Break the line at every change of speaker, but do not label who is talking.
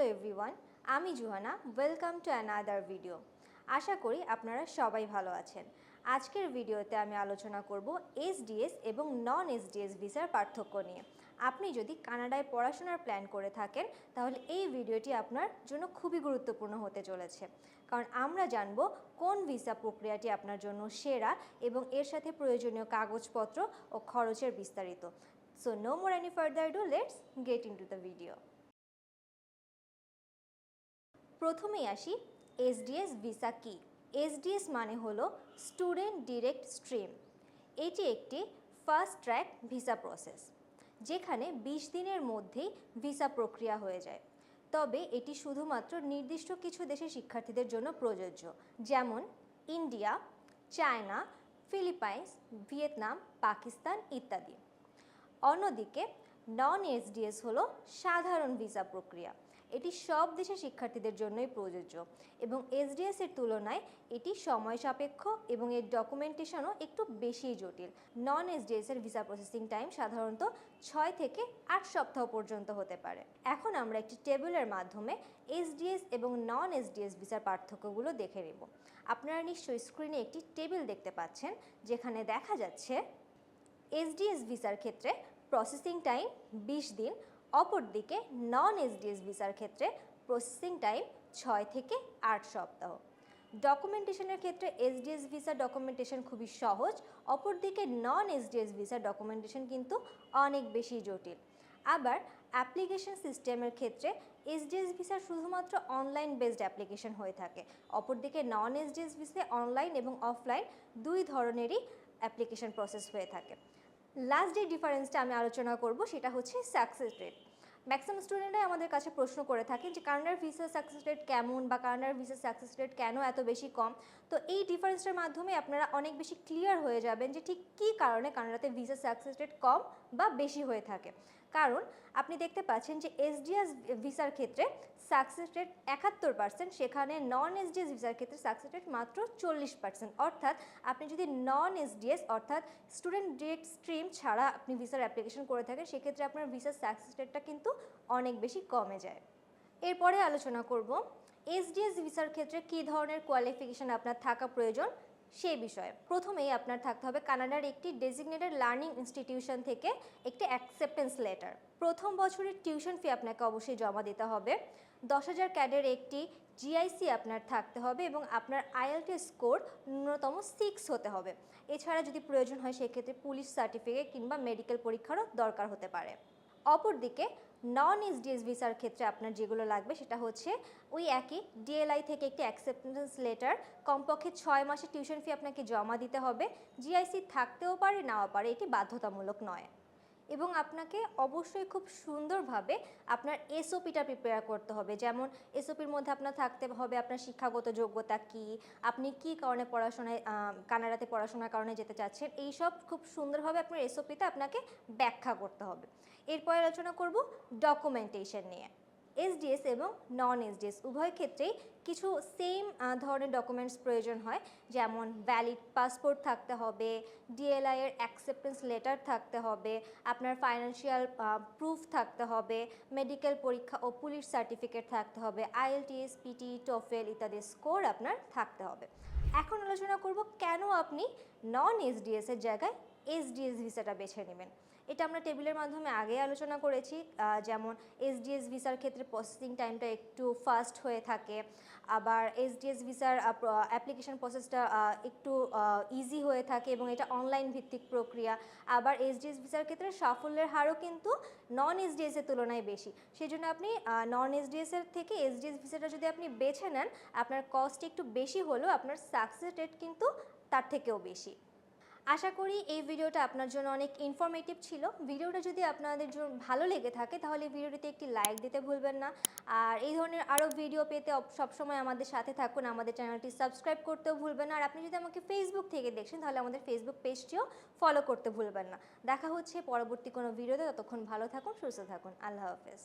Hello everyone, আমি Juhana, welcome to another video. আশা করি আপনারা সবাই ভালো আছেন। আজকের ভিডিওতে আমি আলোচনা করব এসডিএস এবং নন এসডিএস ভিসার পার্থক্য নিয়ে। আপনি যদি কানাডায় পড়াশোনার প্ল্যান করে থাকেন, তাহলে এই ভিডিওটি আপনার জন্য খুবই গুরুত্বপূর্ণ হতে চলেছে। কারণ আমরা জানব কোন ভিসা প্রক্রিয়াটি আপনার জন্য সেরা এবং এর সাথে প্রয়োজনীয় কাগজপত্র ও খরচের বিস্তারিত। So no more any further do let's get into the video প্রথমেই আসি এসডিএস ভিসা কি? এসডিএস মানে হলো স্টুডেন্ট ডিরেক্ট স্ট্রিম। এটি একটি ফার্স্ট ট্র্যাক ভিসা প্রসেস, যেখানে বিশ দিনের মধ্যেই ভিসা প্রক্রিয়া হয়ে যায়। তবে এটি শুধুমাত্র নির্দিষ্ট কিছু দেশের শিক্ষার্থীদের জন্য প্রযোজ্য, যেমন India, China, Philippines, Vietnam, Pakistan ইত্যাদি। অন্যদিকে নন এসডিএস হলো সাধারণ ভিসা প্রক্রিয়া এটি সব দেশের শিক্ষার্থীদের জন্যই প্রযোজ্য। এবং এসডিএস এর তুলনায় এটি সময় সাপেক্ষ এবং এর ডকুমেন্টেশনও একটু বেশি জটিল। নন এসডিএস এর ভিসা প্রসেসিং টাইম সাধারণত ছয় থেকে আট সপ্তাহ পর্যন্ত হতে পারে। এখন আমরা একটি টেবিলের মাধ্যমে এসডিএস এবং নন এসডিএস ভিসার পার্থক্যগুলো দেখে নেব। আপনারা নিশ্চয়ই স্ক্রিনে একটি টেবিল দেখতে পাচ্ছেন, যেখানে দেখা যাচ্ছে এসডিএস ভিসার ক্ষেত্রে প্রসেসিং টাইম বিশ দিন অপরদিকে নন এসডিএস ভিসার ক্ষেত্রে প্রসেসিং টাইম ছয় থেকে আট সপ্তাহ। ডকুমেন্টেশনের ক্ষেত্রে এসডিএস ভিসা ডকুমেন্টেশন খুবই সহজ, অপরদিকে নন এসডিএস ভিসা ডকুমেন্টেশন কিন্তু অনেক বেশি জটিল। আবার অ্যাপ্লিকেশন সিস্টেমের ক্ষেত্রে এসডিএস ভিসা শুধুমাত্র অনলাইন বেসড অ্যাপ্লিকেশন হয়ে থাকে। অপরদিকে নন এসডিএস ভিসা অনলাইন এবং অফলাইন দুই ধরনেরই অ্যাপ্লিকেশন প্রসেস হয়ে থাকে। লাস্ট যে ডিফারেন্সটা আমি আলোচনা করব সেটা হচ্ছে সাকসেস রেট ম্যাক্সিমাম স্টুডেন্টরাই আমাদের কাছে প্রশ্ন করে থাকেন যে কানাডার ভিসা সাকসেস রেট কেমন বা কানাডার ভিসা সাকসেস রেট কেন এত বেশি কম? তো এই ডিফারেন্সটার মাধ্যমে আপনারা অনেক বেশি ক্লিয়ার হয়ে যাবেন যে ঠিক কী কারণে কানাডাতে ভিসা সাকসেস রেট কম বা বেশি হয়ে থাকে। কারণ আপনি দেখতে পাচ্ছেন যে এসডিএস ভিসার ক্ষেত্রে সাকসেস রেট একাত্তর পার্সেন্ট সেখানে নন এসডিএস ভিসার ক্ষেত্রে সাকসেস রেট মাত্র চল্লিশ পার্সেন্ট অর্থাৎ আপনি যদি নন এসডিএস অর্থাৎ স্টুডেন্ট ডিরেক্ট স্ট্রিম ছাড়া আপনি ভিসার অ্যাপ্লিকেশন করে থাকেন, সেক্ষেত্রে আপনার ভিসার সাকসেস রেটটা কিন্তু অনেক বেশি কমে যায়। এরপরে আলোচনা করব এসডিএস ভিসার ক্ষেত্রে কী ধরনের কোয়ালিফিকেশন আপনার থাকা প্রয়োজন? সেই বিষয়ে। প্রথমেই আপনার থাকতে হবে কানাডার একটি ডেজিগনেটেড লার্নিং ইনস্টিটিউশন থেকে একটি অ্যাকসেপ্টেন্স লেটার প্রথম বছরের টিউশন ফি আপনাকে অবশ্যই জমা দিতে হবে। দশ হাজার ক্যাডের একটি জিআইসি আপনার থাকতে হবে এবং আপনার আইএলটি স্কোর ন্যূনতম সিক্স হতে হবে। এছাড়া যদি প্রয়োজন হয়, সেক্ষেত্রে পুলিশ সার্টিফিকেট কিংবা মেডিকেল পরীক্ষারও দরকার হতে পারে। অপরদিকে নন এসডিএস ভিসার ক্ষেত্রে আপনার যেগুলো লাগবে সেটা হচ্ছে ওই একই ডিএলআই থেকে একটি অ্যাকসেপ্টেন্স লেটার কমপক্ষে ছয় মাসে টিউশন ফি আপনাকে জমা দিতে হবে জিআইসি থাকতেও পারে, নাও পারে, এটি বাধ্যতামূলক নয়। এবং আপনাকে অবশ্যই খুব সুন্দরভাবে আপনার এসওপিটা প্রিপেয়ার করতে হবে। যেমন এসওপির মধ্যে আপনার থাকতে হবে আপনার শিক্ষাগত যোগ্যতা কি, আপনি কি কারণে পড়াশোনায় কানাডাতে পড়াশোনার কারণে যেতে চাচ্ছেন, এইসব খুব সুন্দরভাবে আপনার এসওপিতে আপনাকে ব্যাখ্যা করতে হবে। এরপর আলোচনা করব ডকুমেন্টেশন নিয়ে। এসডিএস এবং নন এসডিএস উভয় ক্ষেত্রেই কিছু সেম ধরনের ডকুমেন্টস প্রয়োজন হয়। যেমন ভ্যালিড পাসপোর্ট থাকতে হবে ডিএলআই এর অ্যাকসেপ্টেন্স লেটার থাকতে হবে, আপনার ফাইন্যান্সিয়াল প্রুফ থাকতে হবে মেডিকেল পরীক্ষা ও পুলিশ সার্টিফিকেট থাকতে হবে আইএলটিএস পিটি টোফেল ইত্যাদি স্কোর আপনার থাকতে হবে। এখন আলোচনা করব কেন আপনি নন এসডিএস এর জায়গায় এসডিএস ভিসাটা বেছে নেবেন। এটা আমরা টেবিলের মাধ্যমে আগে আলোচনা করেছি যেমন এসডিএস ভিসার ক্ষেত্রে প্রসেসিং টাইমটা একটু ফাস্ট হয়ে থাকে, আবার এসডিএস ভিসার অ্যাপ্লিকেশন প্রসেসটা একটু ইজি হয়ে থাকে এবং এটা অনলাইন ভিত্তিক প্রক্রিয়া। আবার এসডিএস ভিসার ক্ষেত্রে সাফল্যের হারও কিন্তু নন এসডিএস এর তুলনায় বেশি। সেই জন্য আপনি নন এসডিএস এর থেকে এসডিএস ভিসাটা যদি আপনি বেছে নেন, আপনার কস্ট একটু বেশি হলেও আপনার সাকসেস রেট কিন্তু তার থেকেও বেশি। আশা করি এই ভিডিওটা আপনার জন্য অনেক ইনফরমেটিভ ছিল। ভিডিওটা যদি আপনাদের জন্য ভালো লেগে থাকে, তাহলে ভিডিওটিতে একটি লাইক দিতে ভুলবেন না। আর এই ধরনের আরও ভিডিও পেতে সবসময় আমাদের সাথে থাকুন। আমাদের চ্যানেলটি সাবস্ক্রাইব করতেও ভুলবেন না। আর আপনি যদি আমাকে ফেসবুক থেকে দেখছেন, তাহলে আমাদের ফেসবুক পেজটিও ফলো করতে ভুলবেন না। দেখা হচ্ছে পরবর্তী কোনো ভিডিওতে ততক্ষণ ভালো থাকুন, সুস্থ থাকুন। আল্লাহ হাফেজ।